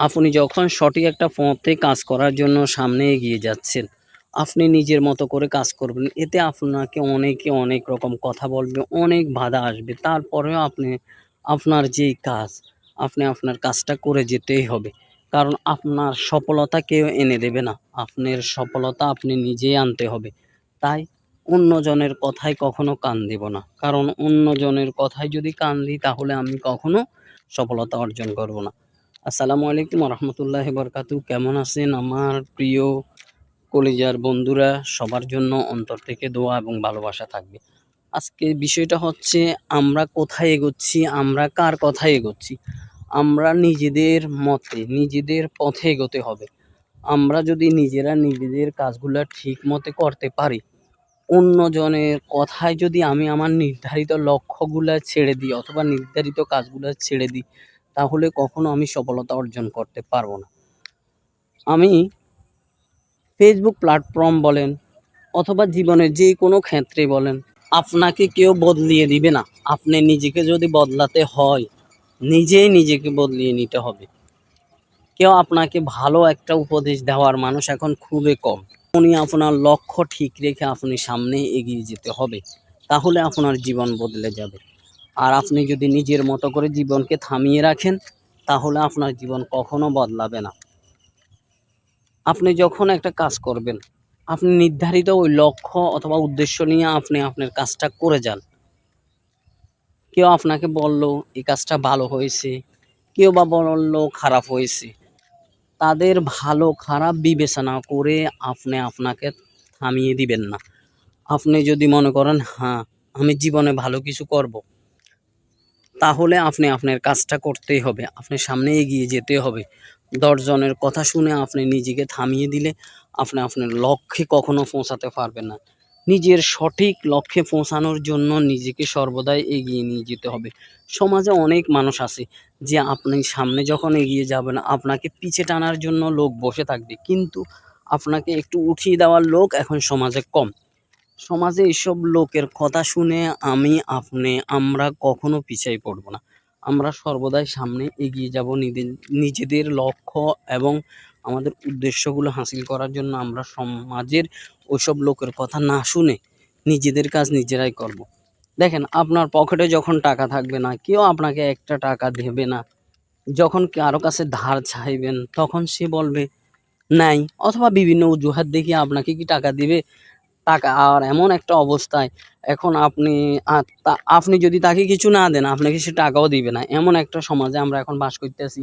আপনি যখন সঠিক একটা পথে কাজ করার জন্য সামনে এগিয়ে যাচ্ছেন, আপনি নিজের মতো করে কাজ করবেন। এতে আপনাকে অনেকে অনেক রকম কথা বলবে, অনেক বাধা আসবে। তারপরেও আপনি আপনার যেই কাজ, আপনি আপনার কাজটা করে যেতেই হবে। কারণ আপনার সফলতা কেউ এনে দেবে না। আপনার সফলতা আপনি নিজেই আনতে হবে। তাই অন্যজনের কথায় কখনো কান দিব না। কারণ অন্যজনের কথায় যদি কান দিই তাহলে আমি কখনো সফলতা অর্জন করব না। আসসালামু আলাইকুম রহমতুল্লাহ বরকাতু। কেমন আছেন আমার প্রিয় কলিজার বন্ধুরা? সবার জন্য অন্তর থেকে দোয়া এবং ভালোবাসা থাকবে। আজকে বিষয়টা হচ্ছে, আমরা কোথায় এগোচ্ছি, আমরা কার কথায় এগোচ্ছি? আমরা নিজেদের মতে, নিজেদের পথে এগোতে হবে। আমরা যদি নিজেরা নিজেদের কাজগুলো ঠিক মতে করতে পারি, অন্যজনের কথায় যদি আমি আমার নির্ধারিত লক্ষ্যগুলো ছেড়ে দিই অথবা নির্ধারিত কাজগুলো ছেড়ে দিই তাহলে কখনো আমি সফলতা অর্জন করতে পারব না। আমি ফেসবুক প্ল্যাটফর্ম বলেন অথবা জীবনের যে কোনো ক্ষেত্রে বলেন, আপনাকে কেউ বদলিয়ে দিবে না। আপনি নিজেকে যদি বদলাতে হয়, নিজেই নিজেকে বদলিয়ে নিতে হবে। কেউ আপনাকে ভালো একটা উপদেশ দেওয়ার মানুষ এখন খুবই কম। উনি আপনার লক্ষ্য ঠিক রেখে আপনি সামনে এগিয়ে যেতে হবে। তাহলে আপনার জীবন বদলে যাবে। আর আপনি যদি নিজের মতো করে জীবনকে থামিয়ে রাখেন, তাহলে আপনার জীবন কখনো বদলাবে না। আপনি যখন একটা কাজ করবেন, আপনি নির্ধারিত ওই লক্ষ্য অথবা উদ্দেশ্য নিয়ে আপনি আপনার কাজটা করে যান। কেউ আপনাকে বলল, এই কাজটা ভালো হয়েছে। কেউ বা বলল, খারাপ হয়েছে। তাদের ভালো, খারাপ বিবেচনা করে আপনি আপনাকে থামিয়ে দিবেন না। আপনি যদি মনে করেন হ্যাঁ আমি জীবনে ভালো কিছু করব। তাহলে আপনি আপনার কাজটা করতেই হবে, আপনি সামনে এগিয়ে যেতে হবে। দশজনের কথা শুনে আপনি নিজেকে থামিয়ে দিলে আপনি আপনার লক্ষ্যে কখনো পৌঁছাতে পারবেন না। নিজের সঠিক লক্ষ্যে পৌঁছানোর জন্য নিজেকে সর্বদাই এগিয়ে নিয়ে যেতে হবে। সমাজে অনেক মানুষ আছে যে আপনি সামনে যখন এগিয়ে যাবেন, আপনাকে পিছে টানার জন্য লোক বসে থাকবে। কিন্তু আপনাকে একটু উঠিয়ে দেওয়ার লোক এখন সমাজে কম। সমাজে এইসব লোকের কথা শুনে আমি, আপনি, আমরা কখনো পিছাই পড়ব না। আমরা সর্বদাই সামনে এগিয়ে যাব নিজেদের লক্ষ্য এবং আমাদের উদ্দেশ্যগুলো হাসিল করার জন্য আমরা সমাজের ওইসব লোকের কথা না শুনে নিজেদের কাজ নিজেরাই করব। দেখেন, আপনার পকেটে যখন টাকা থাকবে না, কেউ আপনাকে একটা টাকা দেবে না। যখন কারও কাছে ধার চাইবেন, তখন সে বলবে, নাই, অথবা বিভিন্ন অজুহাত দেখিয়ে আপনাকে কি টাকা দিবে? টাকা আর এমন একটা অবস্থায় এখন আপনি আপনি যদি তাকে কিছু না দেন, আপনাকে সে টাকাও দিবে না। এমন একটা সমাজে আমরা এখন বাস করতেছি।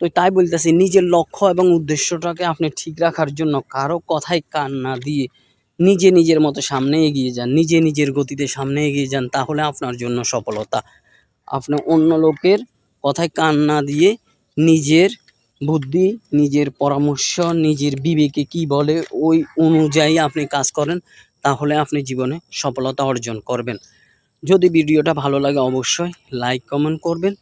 তো তাই বলতেছি, নিজের লক্ষ্য এবং উদ্দেশ্যটাকে আপনি ঠিক রাখার জন্য কারও কথায় কান না দিয়ে নিজে নিজের মতো সামনে এগিয়ে যান, নিজে নিজের গতিতে সামনে এগিয়ে যান, তাহলে আপনার জন্য সফলতা। আপনি অন্য লোকের কথায় কান না দিয়ে নিজের বুদ্ধি, নিজের পরামর্শ, নিজের বিবেকে কি বলে, ওই অনুযায়ী আপনি কাজ করেন, তাহলে আপনি জীবনে সফলতা অর্জন করবেন। যদি ভিডিওটা ভালো লাগে অবশ্যই লাইক কমেন্ট করবেন।